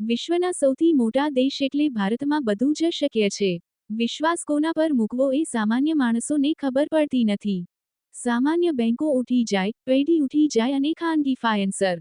વિશ્વના સૌથી મોટા દેશ એટલે ભારતમાં બધું જ શક્ય છે. વિશ્વાસ કોના પર મૂકવો એ સામાન્ય માણસોને ખબર પડતી નથી. સામાન્ય બેંકો ઉઠી જાય, પેઢી ઉઠી જાય અને ખાનગી ફાયન્સર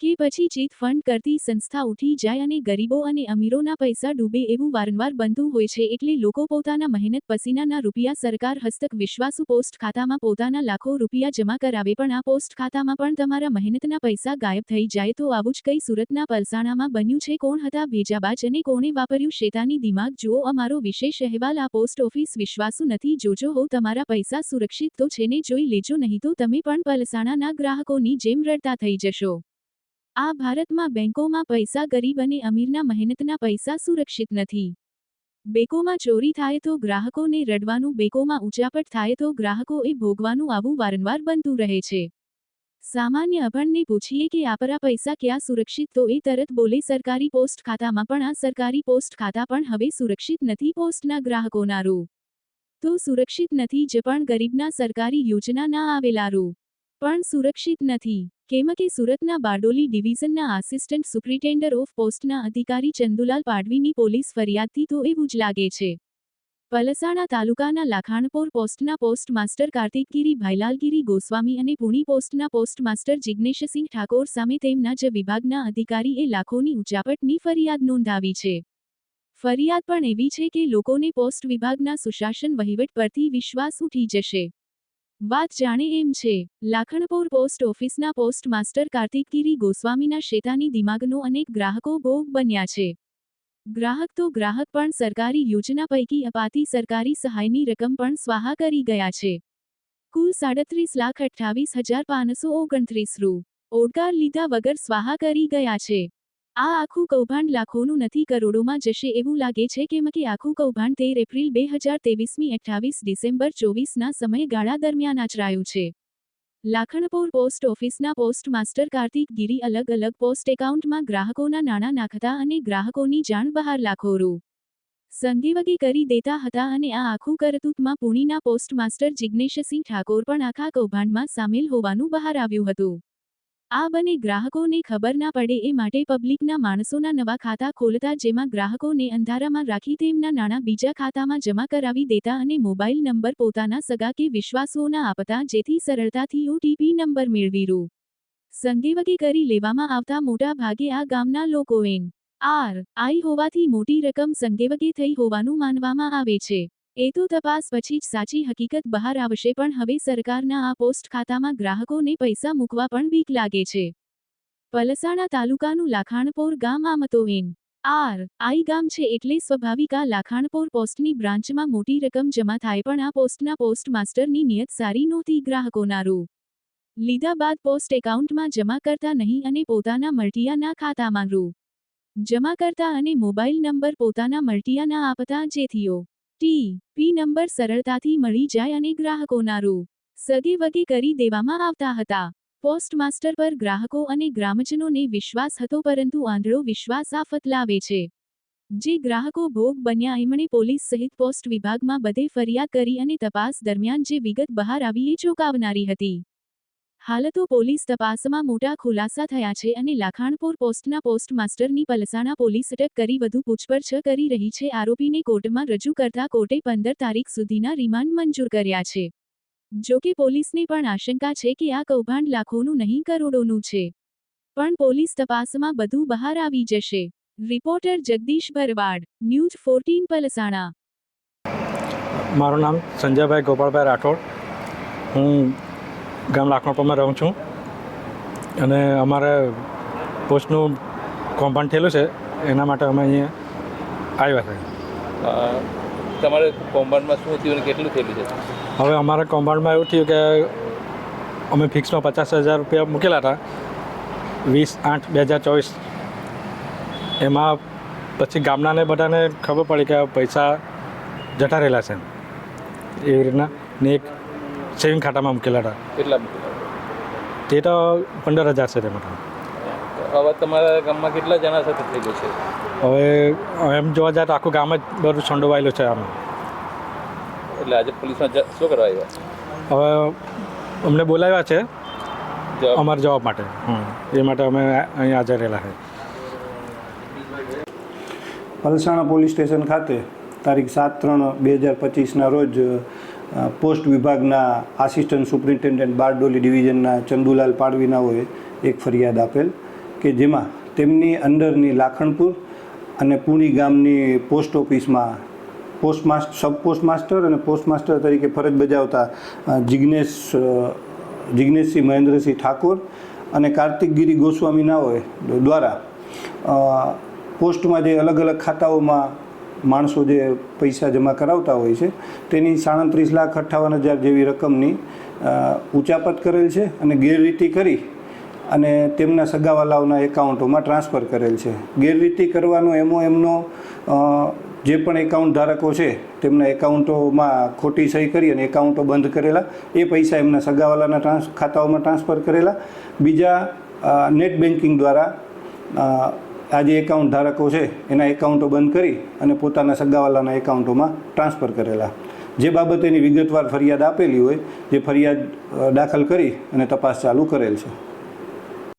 કે પછી ચીટ ફંડ કરતી સંસ્થા ઉઠી જાય અને ગરીબો અને અમીરોના પૈસા ડૂબે એવું વારંવાર બનતું હોય છે એટલે લોકો પોતાના મહેનત પસીનાના રૂપિયા સરકાર હસ્તક વિશ્વાસુ પોસ્ટ ખાતામાં પોતાના લાખો રૂપિયા જમા કરાવે પણ આ પોસ્ટ ખાતામાં પણ તમારા મહેનતના પૈસા ગાયબ થઈ જાય તો આવું જ કઈ સુરતના પલસાણામાં બન્યું છે? કોણ હતા ભેજાબાજ અને કોણે વાપર્યું શેતાની દિમાગ? જુઓ અમારો વિશેષ અહેવાલ, આ પોસ્ટ ઓફિસ વિશ્વાસુ નથી. જોજો હો, તમારા પૈસા સુરક્ષિત તો છે ને? જોઈ લેજો, નહીં તો તમે પણ પલસાણાના ગ્રાહકોની જેમ રડતા થઈ જશો. આ ભારતમાં બેંકોમાં પૈસા ગરીબ અને અમીરના મહેનતના પૈસા સુરક્ષિત નથી. બેકોમાં ચોરી થાય તો ગ્રાહકોને રડવાનું, બેકોમાં ઉચાપટ થાય તો ગ્રાહકોએ ભોગવાનું આવું વારંવાર બનતું રહે છે. સામાન્ય અભણને પૂછીએ કે આપરા પૈસા ક્યાં સુરક્ષિત? તો એ તરત બોલે, સરકારી પોસ્ટ ખાતામાં પણ આ સરકારી પોસ્ટ ખાતા પણ હવે સુરક્ષિત નથી પોસ્ટના ગ્રાહકોના રૂ. તો સુરક્ષિત નથી જે પણ ગરીબના સરકારી યોજના ના આવેલા રૂ. પણ સુરક્ષિત નથી, કેમ કે સુરતના બારડોલી ડિવિઝનના આસિસ્ટન્ટ સુપ્રિન્ટેન્ડર ઓફ પોસ્ટના અધિકારી ચંદુલાલ પાડવીની પોલીસ ફરિયાદથી તો એવું જ લાગે છે. પલસાણા તાલુકાના લાખાણપોર પોસ્ટના પોસ્ટ માસ્ટર કાર્તિકગીરી ભાઈલાલગીરી ગોસ્વામી અને પુણી પોસ્ટના પોસ્ટ માસ્ટર જિગ્નેશસિંહ ઠાકોર સામે તેમના જ વિભાગના અધિકારીએ લાખોની ઉચાપટની ફરિયાદ નોંધાવી છે. ફરિયાદ પણ એવી છે કે લોકોને પોસ્ટ વિભાગના સુશાસન વહીવટ પરથી વિશ્વાસ ઉઠી જશે. વાત જાણે એમ છે, લાખણપોર પોસ્ટ ઓફિસના પોસ્ટ માસ્ટર કાર્તિકગીરી ગોસ્વામીના શેતાની દિમાગનો અનેક ગ્રાહકો ભોગ બન્યા છે. ગ્રાહક તો ગ્રાહક પણ સરકારી યોજના પૈકી અપાતી સરકારી સહાયની રકમ પણ સ્વાહા કરી ગયા છે. કુલ સાડત્રીસ લાખ અઠ્ઠાવીસ હજાર પાંચસો ઓગણત્રીસ રૂ. ઓડકાર લીધા વગર સ્વાહા કરી ગયા છે. આ આખું કૌભાંડ લાખોનું નથી, કરોડોમાં જશે એવું લાગે છે કેમ કે આખું કૌભાંડ તેર એપ્રિલ બે હજાર તેવીસમી અઠ્ઠાવીસ ડિસેમ્બર ચોવીસના સમયગાળા દરમિયાન આચરાયું છે. લાખણપોર પોસ્ટ ઓફિસના પોસ્ટ માસ્ટર કાર્તિક ગીરી અલગ અલગ પોસ્ટ એકાઉન્ટમાં ગ્રાહકોના નાણાં નાખતા અને ગ્રાહકોની જાણ બહાર લાખો રૂ સંગીવગી કરી દેતા હતા અને આ આખું કરતૂતમાં પુણીના પોસ્ટ માસ્ટર જિજ્ઞેશસિંહ ઠાકોર પણ આખા કૌભાંડમાં સામેલ હોવાનું બહાર આવ્યું હતું. આ બને ગ્રાહકોને ખબર ના પડે એ માટે પબ્લિકના માણસોના નવા ખાતા ખોલતા જેમાં ગ્રાહકોને અંધારામાં રાખી તેમના નાણાં બીજા ખાતામાં જમા કરાવી દેતા અને મોબાઈલ નંબર પોતાના સગા કે વિશ્વાસોના આપતા જેથી સરળતાથી ઓટીપી નંબર મેળવી રૂ સંગેવગે કરી લેવામાં આવતા મોટા ભાગે આ ગામના લોકો એન આર આઈ હોવાથી મોટી રકમ સંગેવગે થઈ હોવાનું માનવામાં આવે છે. એ તો તપાસ પછી જ સાચી હકીકત બહાર આવશે, પણ હવે સરકારના આ પોસ્ટ ખાતામાં ગ્રાહકોને પૈસા મૂકવા પણ બીક લાગે છે. પલસાણા તાલુકાનું લાખાણપોર ગામ આમતોહીન આર. આઈ ગામ છે એટલે સ્વાભાવિક આ લાખાણપોર પોસ્ટની બ્રાન્ચમાં મોટી રકમ જમા થાય, પણ આ પોસ્ટના પોસ્ટ માસ્ટરની નિયત સારી નહોતી ગ્રાહકોના રૂ. લીધા બાદ પોસ્ટ એકાઉન્ટમાં જમા કરતા નહીં અને પોતાના મળટિયાના ખાતામાં રૂ. જમા કરતા અને મોબાઈલ નંબર પોતાના મળટિયાના આપતા જેથીઓ. ટી, પી નંબર સરળતાથી મળી જાય અને ગ્રાહકોના રૂ સગે વગે કરી દેવામાં આવતા હતા. પોસ્ટમાસ્ટર પર ગ્રાહકો અને ગ્રામજનોને વિશ્વાસ હતો પરંતુ આંધળો વિશ્વાસ આફત લાવે છે. જે ગ્રાહકો ભોગ બન્યા એમણે પોલીસ સહિત પોસ્ટ વિભાગમાં બધે ફરિયાદ કરી અને તપાસ દરમિયાન જે વિગત બહાર આવી એ ચોંકાવનારી હતી. હાલ તો પોલીસ તપાસમાં મોટા ખુલાસા થયા છે અને લાખાણપોર પોસ્ટના પોસ્ટ માસ્ટરની પલસાણા પોલીસ અટક કરી વધુ પૂછપરછ કરી રહી છે. આરોપીને કોર્ટમાં રજૂ કરતા કોર્ટે પંદર તારીખ સુધીના રિમાન્ડ મંજૂર કર્યા છે. જો કે પોલીસને પણ આશંકા છે કે આ કૌભાંડ લાખોનું નહીં, કરોડોનું છે. પણ પોલીસ તપાસમાં બધું બહાર આવી જશે. Reporter Jagdish Bharwad, news fourteen, Palsana. મારું નામ સંજયભાઈ ગોપાલભાઈ રાઠોડ. હું ગામ લાખણપરમાં રહું છું. અને અમારે પોસ્ટનું કોમ્પાઉન્ડ થયેલું છે. એના માટે અમે અહીંયા આવ્યા છે. તમારે કોમ્પાઉન્ડમાં શું થયું અને કેટલું થયેલું છે? હવે અમારા કોમ્પાઉન્ડમાં એવું થયું કે અમે ફિક્સમાં પચાસ હજાર રૂપિયા મૂકેલા હતા. વીસ આઠ બે હજાર ચોવીસ. એમાં પછી ગામડાને બધાને ખબર પડી કે પૈસા જતા રહેલા છે. એવી રીતના ને એક સેવિંગ ખાતામાં મૂકેલા હતા. કેટલા મૂકેલા તે તો પંદર હજાર છે તેમાં હવે તમારા ગામમાં કેટલા જણા સાથે થયેલું છે? હવે એમ જોવા જાય તો આખું ગામ જ બધું સંડોવાયેલું છે આમ. એટલે આજે પોલીસમાં શું કરવા આવ્યા? હવે અમને બોલાવ્યા છે અમારા જવાબ માટે. એ માટે અમે અહીં હાજર રહેલા છે. પલસાણા પોલીસ સ્ટેશન ખાતે તારીખ સાત ત્રણ બે હજાર પચીસના રોજ પોસ્ટ વિભાગના આસિસ્ટન્ટ સુપ્રિન્ટેન્ડન્ટ બારડોલી ડિવિઝનના ચંદુલાલ પાડવીનાઓએ એક ફરિયાદ આપેલ કે જેમાં તેમની અંડરની લાખણપુર અને પુણી ગામની પોસ્ટ ઓફિસમાં post master sub post master અને પોસ્ટ માસ્ટર તરીકે ફરજ બજાવતા જિજ્ઞેશ જિજ્ઞેશસિંહ મહેન્દ્રસિંહ ઠાકોર અને કાર્તિકગીરી ગોસ્વામી નાઓએ દ્વારા પોસ્ટમાં જે અલગ અલગ ખાતાઓમાં માણસો જે પૈસા જમા કરાવતા હોય છે, તેની સાડત્રીસ લાખ અઠ્ઠાવન હજાર જેવી રકમની ઉચાપત કરેલ છે અને ગેરરીતિ કરી અને તેમના સગાવાલાઓના એકાઉન્ટોમાં ટ્રાન્સફર કરેલ છે. ગેરરીતિ કરવાનો એમો એમનો જે પણ એકાઉન્ટ ધારકો છે, તેમના એકાઉન્ટોમાં ખોટી સહી કરી અને એકાઉન્ટો બંધ કરેલા, એ પૈસા એમના સગાવાલાના ટ્રાન્સ, ખાતાઓમાં ટ્રાન્સફર કરેલા. બીજા નેટ બેન્કિંગ દ્વારા આ જે એકાઉન્ટ ધારકો છે, એના એકાઉન્ટો બંધ કરી અને પોતાના સગાવાલાના એકાઉન્ટોમાં ટ્રાન્સફર કરેલા. જે બાબતેની વિગતવાર ફરિયાદ આપેલી હોય, જે ફરિયાદ દાખલ કરી અને તપાસ ચાલુ કરેલ છે.